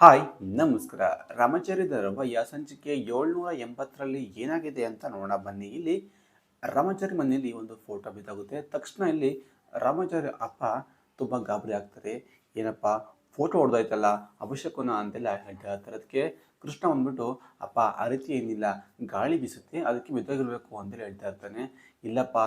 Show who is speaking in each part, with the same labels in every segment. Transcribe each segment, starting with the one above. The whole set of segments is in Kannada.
Speaker 1: ಹಾಯ್, ನಮಸ್ಕಾರ. ರಾಮಾಚಾರ್ಯ ಯಾ ಸಂಚಿಕೆ ಏಳ್ನೂರ ಎಂಬತ್ತರಲ್ಲಿ ಏನಾಗಿದೆ ಅಂತ ನೋಡೋಣ. ಬನ್ನಿ. ಇಲ್ಲಿ ರಾಮಾಚಾರಿ ಮನೆಯಲ್ಲಿ ಒಂದು ಫೋಟೋ ಬಿದ್ದಾಗುತ್ತೆ. ತಕ್ಷಣ ಇಲ್ಲಿ ರಾಮಾಚಾರ್ಯ ಅಪ್ಪ ತುಂಬ ಗಾಬರಿ ಆಗ್ತಾರೆ. ಏನಪ್ಪ ಫೋಟೋ ಹೊಡೆದೋಯ್ತಲ್ಲ ಅಭಿಷೇಕನ ಅಂತೆಲ್ಲ ಹೇಳ್ತಾರೆ ಅದಕ್ಕೆ ಕೃಷ್ಣ ಬಂದ್ಬಿಟ್ಟು ಅಪ್ಪ, ಆ ರೀತಿ ಏನಿಲ್ಲ, ಗಾಳಿ ಬೀಸುತ್ತೆ, ಅದಕ್ಕೆ ಬಿದ್ದೋಗಿರ್ಬೇಕು ಅಂತೇಳಿ ಹೇಳ್ತಾ ಇರ್ತಾನೆ. ಇಲ್ಲಪ್ಪ,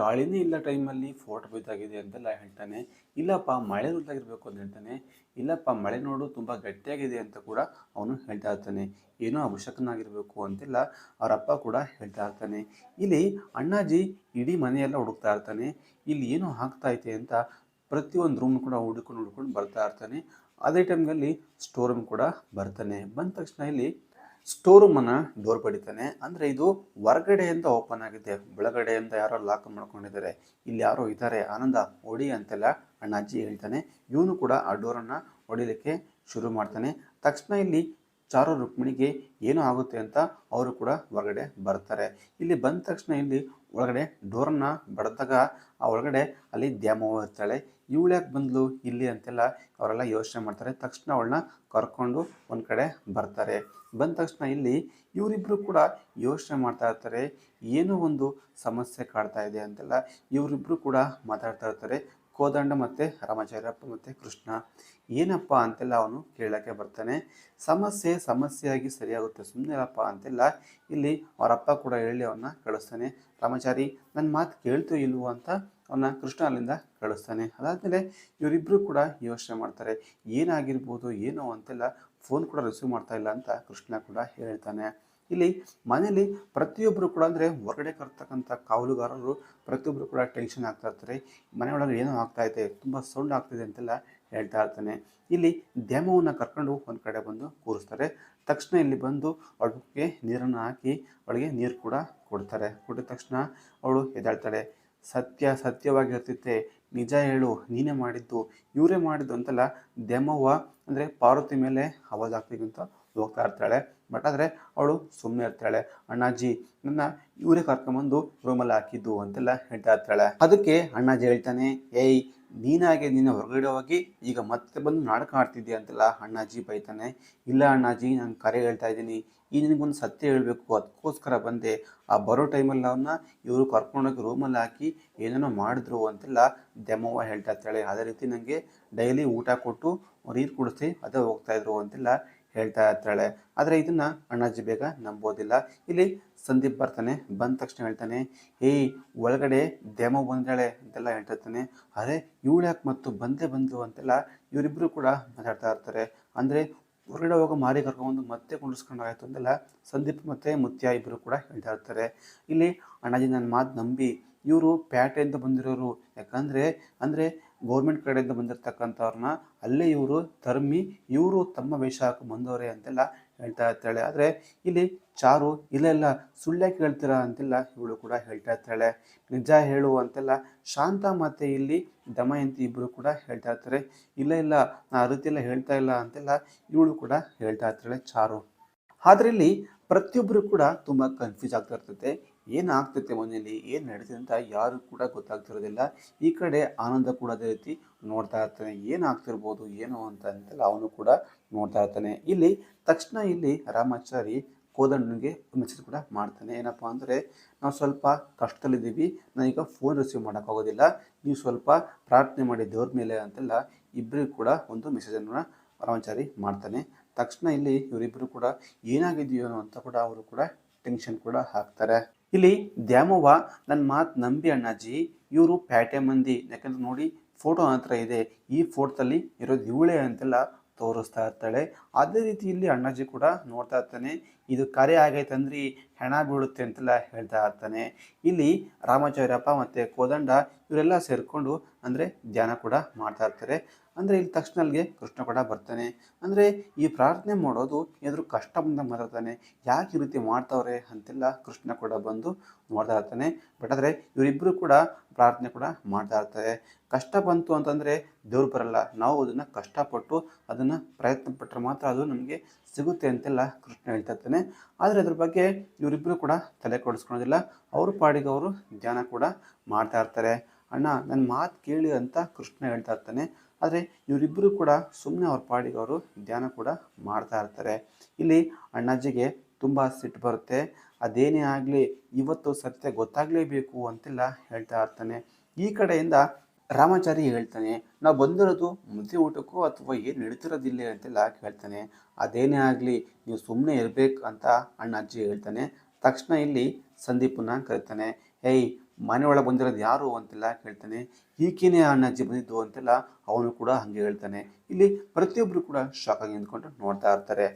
Speaker 1: ಗಾಳಿನೇ ಇಲ್ಲ ಟೈಮಲ್ಲಿ, ಫೋಟೋ ಬಿದ್ದಾಗಿದೆ ಅಂತೆಲ್ಲ ಹೇಳ್ತಾನೆ. ಇಲ್ಲಪ್ಪ, ಮಳೆ ಉದ್ದಾಗಿರ್ಬೇಕು ಅಂತ ಹೇಳ್ತಾನೆ. ಇಲ್ಲಪ್ಪ, ಮಳೆ ನೋಡು, ತುಂಬ ಗಟ್ಟಿಯಾಗಿದೆ ಅಂತ ಕೂಡ ಅವನು ಹೇಳ್ತಾ ಇರ್ತಾನೆ. ಏನೋ ಅವಶ್ಯಕನಾಗಿರಬೇಕು ಅಂತೆಲ್ಲ ಅವರಪ್ಪ ಕೂಡ ಹೇಳ್ತಾ ಇರ್ತಾನೆ. ಇಲ್ಲಿ ಅಣ್ಣಾಜಿ ಇಡೀ ಮನೆಯೆಲ್ಲ ಹುಡುಕ್ತಾ ಇರ್ತಾನೆ. ಇಲ್ಲಿ ಏನು ಆಗ್ತಾ ಐತೆ ಅಂತ ಪ್ರತಿಯೊಂದು ರೂಮ್ ಕೂಡ ಹುಡುಕೊಂಡು ಹುಡ್ಕೊಂಡು ಬರ್ತಾ ಇರ್ತಾನೆ. ಅದೇ ಟೈಮ್ನಲ್ಲಿ ಸ್ಟೋರ್ ರೂಮ್ ಕೂಡ ಬರ್ತಾನೆ. ಬಂದ ತಕ್ಷಣ ಇಲ್ಲಿ ಸ್ಟೋರ್ ರೂಮನ್ನು ಡೋರ್ ಪಡಿತಾನೆ. ಅಂದರೆ ಇದು ಹೊರಗಡೆಯಿಂದ ಓಪನ್ ಆಗಿದೆ ಒಳಗಡೆಯಿಂದ ಯಾರೋ ಲಾಕ್ ಮಾಡ್ಕೊಂಡಿದ್ದಾರೆ. ಇಲ್ಲಿ ಯಾರೋ ಇದ್ದಾರೆ. ಆನಂದ ಹೊಡಿ ಅಂತೆಲ್ಲ ಅಣ್ಣಾಜಿ ಹೇಳ್ತಾನೆ. ಇವನು ಕೂಡ ಆ ಡೋರನ್ನು ಹೊಡಿಲಿಕ್ಕೆ ಶುರು ಮಾಡ್ತಾನೆ. ತಕ್ಷಣ ಇಲ್ಲಿ ಚಾರು ರುಕ್ಮಿಣಿಗೆ ಏನು ಆಗುತ್ತೆ ಅಂತ ಅವರು ಕೂಡ ಹೊರಗಡೆ ಬರ್ತಾರೆ. ಇಲ್ಲಿ ಬಂದ ತಕ್ಷಣ ಇಲ್ಲಿ ಒಳಗಡೆ ಡೋರನ್ನು ಬಡ್ದಾಗ ಆ ಒಳಗಡೆ ಅಲ್ಲಿ ದ್ಯಾಮವ್ವ ಇರ್ತಾಳೆ. ಇವಳು ಯಾಕೆ ಬಂದ್ಲು ಇಲ್ಲಿ ಅಂತೆಲ್ಲ ಅವರೆಲ್ಲ ಯೋಚನೆ ಮಾಡ್ತಾರೆ. ತಕ್ಷಣ ಅವಳನ್ನ ಕರ್ಕೊಂಡು ಒಂದು ಕಡೆ ಬರ್ತಾರೆ. ಬಂದ ತಕ್ಷಣ ಇಲ್ಲಿ ಇವರಿಬ್ಬರು ಕೂಡ ಯೋಚನೆ ಮಾಡ್ತಾ ಇರ್ತಾರೆ. ಏನೋ ಒಂದು ಸಮಸ್ಯೆ ಕಾಡ್ತಾ ಇದೆ ಅಂತೆಲ್ಲ ಇವರಿಬ್ಬರು ಕೂಡ ಮಾತಾಡ್ತಾ ಇರ್ತಾರೆ. ಕೋದಂಡ ಮತ್ತು ರಾಮಾಚಾರ್ಯಪ್ಪ ಮತ್ತು ಕೃಷ್ಣ. ಏನಪ್ಪ ಅಂತೆಲ್ಲ ಅವನು ಕೇಳೋಕ್ಕೆ ಬರ್ತಾನೆ. ಸಮಸ್ಯೆ ಸಮಸ್ಯೆಯಾಗಿ ಸರಿಯಾಗುತ್ತೆ. ಸುಮ್ಮನೆರಪ್ಪ ಅಂತೆಲ್ಲ ಇಲ್ಲಿ ಅವರಪ್ಪ ಕೂಡ ಹೇಳಿ ಅವನ್ನ ಕಳಿಸ್ತಾನೆ. ರಾಮಾಚಾರಿ ನನ್ನ ಮಾತು ಕೇಳ್ತೋ ಇಲ್ವೋ ಅಂತ ಅವನ್ನ ಕೃಷ್ಣ ಅಲ್ಲಿಂದ ಕಳಿಸ್ತಾನೆ. ಅದಾದಮೇಲೆ ಇವರಿಬ್ಬರು ಕೂಡ ಯೋಚನೆ ಮಾಡ್ತಾರೆ, ಏನಾಗಿರ್ಬೋದು, ಏನೋ ಅಂತೆಲ್ಲ ಫೋನ್ ಕೂಡ ರಿಸೀವ್ ಮಾಡ್ತಾ ಇಲ್ಲ ಅಂತ ಕೃಷ್ಣ ಕೂಡ ಹೇಳ್ತಾನೆ. ಇಲ್ಲಿ ಮನೇಲಿ ಪ್ರತಿಯೊಬ್ಬರು ಕೂಡ ಅಂದರೆ ಹೊರಗಡೆ ಕರ್ತಕ್ಕಂಥ ಕಾವಲುಗಾರರು ಪ್ರತಿಯೊಬ್ಬರು ಕೂಡ ಟೆನ್ಷನ್ ಆಗ್ತಾ ಇರ್ತಾರೆ. ಮನೆಯೊಳಗೆ ಏನೋ ಆಗ್ತಾ ಇದೆ, ತುಂಬ ಸೌಂಡ್ ಆಗ್ತಿದೆ ಅಂತೆಲ್ಲ ಹೇಳ್ತಾ ಇರ್ತಾನೆ. ಇಲ್ಲಿ ದ್ಯಾಮವನ್ನು ಕರ್ಕೊಂಡು ಒಂದು ಕಡೆ ಬಂದು ಕೂರಿಸ್ತಾರೆ. ತಕ್ಷಣ ಇಲ್ಲಿ ಬಂದು ಅವಳಿಗೆ ನೀರನ್ನು ಹಾಕಿ ಅವಳಿಗೆ ನೀರು ಕೂಡ ಕೊಡ್ತಾರೆ. ಕೊಟ್ಟಿದ ತಕ್ಷಣ ಅವಳು ಎದ್ದಾಳ್ತಾಳೆ. ಸತ್ಯ ಸತ್ಯವಾಗಿರ್ತೈತೆ, ನಿಜ ಹೇಳು, ನೀನೇ ಮಾಡಿದ್ದು, ಇವರೇ ಮಾಡಿದ್ದು ಅಂತೆಲ್ಲ ದೆಮ್ಮವ್ವ ಅಂದರೆ ಪಾರ್ವತಿ ಮೇಲೆ ಅವಾಜ್ ಆಗ್ತೀವಿ ಅಂತ ಹೋಗ್ತಾ ಇರ್ತಾಳೆ. ಬಟ್ ಆದರೆ ಅವಳು ಸುಮ್ಮನೆ ಇರ್ತಾಳೆ. ಅಣ್ಣಾಜಿ, ನನ್ನ ಇವರೇ ಕರ್ಕೊಂಬಂದು ರೂಮಲ್ಲಿ ಹಾಕಿದ್ದು ಅಂತೆಲ್ಲ ಹೇಳ್ತಾ ಇರ್ತಾಳೆ. ಅದಕ್ಕೆ ಅಣ್ಣಾಜಿ ಹೇಳ್ತಾನೆ, ಏಯ್ ನೀನಾಗೆ ನಿನ್ನ ಹೊರಗಡೆ ಹೋಗಿ ಈಗ ಮತ್ತೆ ಬಂದು ನಾಟಕ ಆಡ್ತಿದ್ದೀಯ ಅಂತಲ್ಲ ಅಣ್ಣಾಜಿ ಬೈತಾನೆ, ಇಲ್ಲ ಅಣ್ಣಾಜಿ ನಾನು ಕರೆ ಹೇಳ್ತಾ ಇದ್ದೀನಿ, ಈ ನಿನಗೊಂದು ಸತ್ಯ ಹೇಳಬೇಕು ಅದಕ್ಕೋಸ್ಕರ ಬಂದೆ, ಆ ಬರೋ ಟೈಮಲ್ಲಿ ಅವನ್ನ ಇವರು ಕರ್ಕೊಂಡೋಗಿ ರೂಮಲ್ಲಿ ಹಾಕಿ ಏನೇನೋ ಮಾಡಿದ್ರು ಅಂತೆಲ್ಲ ದೆಮ್ಮವ್ವ ಹೇಳ್ತಾ ಇರ್ತಾಳೆ, ಅದೇ ರೀತಿ ನನಗೆ ಡೈಲಿ ಊಟ ಕೊಟ್ಟು ನೀರು ಕುಡಿಸಿ ಅದೇ ಹೋಗ್ತಾ ಇದ್ರು ಅಂತೆಲ್ಲ ಹೇಳ್ತಾ ಇರ್ತಾಳೆ, ಆದರೆ ಇದನ್ನು ಅಣ್ಣಾಜಿ ಬೇಗ ನಂಬೋದಿಲ್ಲ, ಇಲ್ಲಿ ಸಂದೀಪ್ ಬರ್ತಾನೆ, ಬಂದ ತಕ್ಷಣ ಹೇಳ್ತಾನೆ, ಏಯ್, ಒಳಗಡೆ ದೇಮ ಬಂದಾಳೆ ಅಂತೆಲ್ಲ ಹೇಳ್ತಿರ್ತಾನೆ. ಅರೆ ಇವಳು ಯಾಕೆ ಮತ್ತು ಬಂದೇ ಬಂದು ಅಂತೆಲ್ಲ ಇವರಿಬ್ಬರು ಕೂಡ ಮಾತಾಡ್ತಾ ಇರ್ತಾರೆ. ಅಂದರೆ ಹೊರಗಡೆ ಹೋಗೋ ಮಾರಿ ಕರ್ಕೊಂಡು ಮತ್ತೆ ಕುಂಡಿಸ್ಕೊಂಡು ಆಯಿತು ಅಂತೆಲ್ಲ ಸಂದೀಪ್ ಮತ್ತು ಮುತ್ಯ ಇಬ್ಬರು ಕೂಡ ಹೇಳ್ತಾ ಇರ್ತಾರೆ. ಇಲ್ಲಿ ಅಣ್ಣಾಜಿ ನನ್ನ ಮಾತು ನಂಬಿ ಇವರು ಪ್ಯಾಟೆಯಿಂದ ಬಂದಿರೋರು. ಯಾಕಂದರೆ, ಅಂದರೆ ಗೌರ್ಮೆಂಟ್ ಕಡೆಯಿಂದ ಬಂದಿರತಕ್ಕಂಥವ್ರನ್ನ ಅಲ್ಲೇ ಇವರು ತರ್ಮಿ ಇವರು ತಮ್ಮ ವೇಷ ಹಾಕಿ ಬಂದವರೇ ಅಂತೆಲ್ಲ ಹೇಳ್ತಾ ಇರ್ತಾಳೆ ಆದರೆ ಇಲ್ಲಿ ಚಾರು, ಇಲ್ಲೆಲ್ಲ ಇಲ್ಲ ಸುಳ್ಳ್ಯಾಕೆ ಹೇಳ್ತೀರಾ ಅಂತೆಲ್ಲ ಇವಳು ಕೂಡ ಹೇಳ್ತಾ ಇರ್ತಾಳೆ. ನಿಜ ಹೇಳು ಅಂತೆಲ್ಲ ಶಾಂತ ಮತ್ತು ಇಲ್ಲಿ ದಮಯಂತಿ ಇಬ್ಬರು ಕೂಡ ಹೇಳ್ತಾ ಇರ್ತಾರೆ. ಇಲ್ಲ ಇಲ್ಲ, ನಾ ಆ ರೀತಿ ಹೇಳ್ತಾ ಇಲ್ಲ ಅಂತೆಲ್ಲ ಇವಳು ಕೂಡ ಹೇಳ್ತಾ ಇರ್ತಾಳೆ ಚಾರು. ಆದರೆ ಇಲ್ಲಿ ಪ್ರತಿಯೊಬ್ಬರು ಕೂಡ ತುಂಬ ಕನ್ಫ್ಯೂಸ್ ಆಗ್ತಾ ಇರ್ತೈತೆ. ಏನಾಗ್ತೈತೆ ಮನೆಯಲ್ಲಿ? ಏನು ನಡೀತದೆ ಅಂತ ಯಾರು ಕೂಡ ಗೊತ್ತಾಗ್ತಿರೋದಿಲ್ಲ. ಈ ಕಡೆ ಆನಂದ ಕೂಡ ಅದೇ ರೀತಿ ನೋಡ್ತಾ ಇರ್ತಾನೆ. ಏನಾಗ್ತಿರ್ಬೋದು, ಏನು ಅಂತ ಅಂತೆಲ್ಲ ಅವನು ಕೂಡ ನೋಡ್ತಾ ಇರ್ತಾನೆ. ಇಲ್ಲಿ ತಕ್ಷಣ ಇಲ್ಲಿ ರಾಮಾಚಾರಿ ಕೋದಣ್ಣನಿಗೆ ಮೆಸೇಜ್ ಕೂಡ ಮಾಡ್ತಾನೆ. ಏನಪ್ಪ ಅಂದರೆ, ನಾವು ಸ್ವಲ್ಪ ಕಷ್ಟದಲ್ಲಿದ್ದೀವಿ. ನಾನೀಗ ಫೋನ್ ರಿಸೀವ್ ಮಾಡೋಕ್ಕಾಗೋದಿಲ್ಲ. ನೀವು ಸ್ವಲ್ಪ ಪ್ರಾರ್ಥನೆ ಮಾಡಿ ದೇವ್ರ ಮೇಲೆ ಅಂತೆಲ್ಲ ಇಬ್ಬರಿಗೂ ಕೂಡ ಒಂದು ಮೆಸೇಜನ್ನು ರಾಮಾಚಾರಿ ಮಾಡ್ತಾನೆ. ತಕ್ಷಣ ಇಲ್ಲಿ ಇವರಿಬ್ಬರು ಕೂಡ ಏನಾಗಿದೆಯೋ ಅಂತ ಕೂಡ ಅವರು ಕೂಡ ಟೆನ್ಷನ್ ಕೂಡ ಹಾಕ್ತಾರೆ. ಇಲ್ಲಿ ದ್ಯಾಮವ್ವ ನನ್ನ ಮಾತು ನಂಬಿ ಅಣ್ಣಾಜಿ, ಇವರು ಪ್ಯಾಟೆ ಮಂದಿ. ಯಾಕಂದ್ರೆ ನೋಡಿ ಫೋಟೋ ಹತ್ರ ಇದೆ. ಈ ಫೋಟೋದಲ್ಲಿ ಇರೋದು ಇವಳೇ ಅಂತೆಲ್ಲ ತೋರಿಸ್ತಾ ಇರ್ತಾಳೆ. ಅದೇ ರೀತಿ ಇಲ್ಲಿ ಅಣ್ಣಾಜಿ ಕೂಡ ನೋಡ್ತಾ ಇರ್ತಾನೆ. ಇದು ಕರೆ ಆಗೈತಂದ್ರಿ ಹೆಣ ಬೀಳುತ್ತೆ ಅಂತೆಲ್ಲ ಹೇಳ್ತಾ ಇರ್ತಾನೆ. ಇಲ್ಲಿ ರಾಮಾಚಾರ್ಯಪ್ಪ ಮತ್ತು ಕೋದಂಡ, ಇವರೆಲ್ಲ ಸೇರಿಕೊಂಡು ಅಂದರೆ ಧ್ಯಾನ ಕೂಡ ಮಾಡ್ತಾ ಇರ್ತಾರೆ. ಅಂದರೆ ಇಲ್ಲಿ ತಕ್ಷಣ ಅಲ್ಲಿಗೆ ಕೃಷ್ಣ ಕೂಡ ಬರ್ತಾನೆ. ಅಂದರೆ ಈ ಪ್ರಾರ್ಥನೆ ಮಾಡೋದು ಎದುರು ಕಷ್ಟ ಬಂದ ಮಾತಾಡ್ತಾನೆ ಯಾಕೆ ಈ ರೀತಿ ಮಾಡ್ತಾವ್ರೆ ಅಂತೆಲ್ಲ ಕೃಷ್ಣ ಕೂಡ ಬಂದು ನೋಡ್ತಾ ಇರ್ತಾನೆ. ಬಟ್ ಆದರೆ ಇವರಿಬ್ಬರು ಕೂಡ ಪ್ರಾರ್ಥನೆ ಕೂಡ ಮಾಡ್ತಾ ಇರ್ತಾರೆ. ಕಷ್ಟ ಬಂತು ಅಂತಂದರೆ ದೇವ್ರು ಬರಲ್ಲ. ನಾವು ಅದನ್ನು ಕಷ್ಟಪಟ್ಟು ಅದನ್ನು ಪ್ರಯತ್ನ ಪಟ್ಟರೆ ಮಾತ್ರ ಅದು ನಮಗೆ ಸಿಗುತ್ತೆ ಅಂತೆಲ್ಲ ಕೃಷ್ಣ ಹೇಳ್ತಾ ಇರ್ತಾನೆ. ಆದರೆ ಅದ್ರ ಬಗ್ಗೆ ಇವರಿಬ್ಬರು ಕೂಡ ತಲೆ ಕೊಡಿಸ್ಕೊಳೋದಿಲ್ಲ. ಅವ್ರ ಪಾಡಿಗೆ ಅವರು ಧ್ಯಾನ ಕೂಡ ಮಾಡ್ತಾ ಇರ್ತಾರೆ. ಅಣ್ಣ ನನ್ನ ಮಾತು ಕೇಳಿ ಅಂತ ಕೃಷ್ಣ ಹೇಳ್ತಾ ಇರ್ತಾನೆ. ಆದರೆ ಇವರಿಬ್ಬರು ಕೂಡ ಸುಮ್ಮನೆ ಅವ್ರ ಪಾಡಿಗೆ ಅವರು ಧ್ಯಾನ ಕೂಡ ಮಾಡ್ತಾ ಇರ್ತಾರೆ. ಇಲ್ಲಿ ಅಣ್ಣಾಜಿಗೆ ತುಂಬ ಸಿಟ್ಟು ಬರುತ್ತೆ. ಅದೇನೇ ಆಗಲಿ, ಇವತ್ತು ಸತ್ಯ ಗೊತ್ತಾಗಲೇಬೇಕು ಅಂತೆಲ್ಲ ಹೇಳ್ತಾ ಇರ್ತಾನೆ. ಈ ಕಡೆಯಿಂದ ರಾಮಾಚಾರಿ ಹೇಳ್ತಾನೆ, ನಾವು ಬಂದಿರೋದು ಮುದ್ದೆ ಊಟಕ್ಕೂ ಅಥವಾ ಏನು ನಡೀತಿರೋದಿಲ್ಲ ಅಂತೆಲ್ಲ ಹೇಳ್ತಾನೆ ಅದೇನೇ ಆಗಲಿ, ನೀವು ಸುಮ್ಮನೆ ಇರಬೇಕು ಅಂತ ಅಣ್ಣಾಜಿ ಹೇಳ್ತಾನೆ. ತಕ್ಷಣ ಇಲ್ಲಿ ಸಂದೀಪನ್ನ ಕರೀತಾನೆ ಏಯ್ ಮನೆ ಒಳಗೆ ಬಂದಿರೋದು ಯಾರು ಅಂತೆಲ್ಲ ಕೇಳ್ತಾನೆ, ಈಕೆನೇ ಅಣ್ಣಾಜಿ ಬಂದಿದ್ದು ಅಂತೆಲ್ಲ ಅವನು ಕೂಡ ಹಾಗೆ ಹೇಳ್ತಾನೆ. ಇಲ್ಲಿ ಪ್ರತಿಯೊಬ್ಬರು ಕೂಡ ಶಾಕ್ ಆಗಿ ನಿಂತ್ಕೊಂಡು ನೋಡ್ತಾ ಇರ್ತಾರೆ.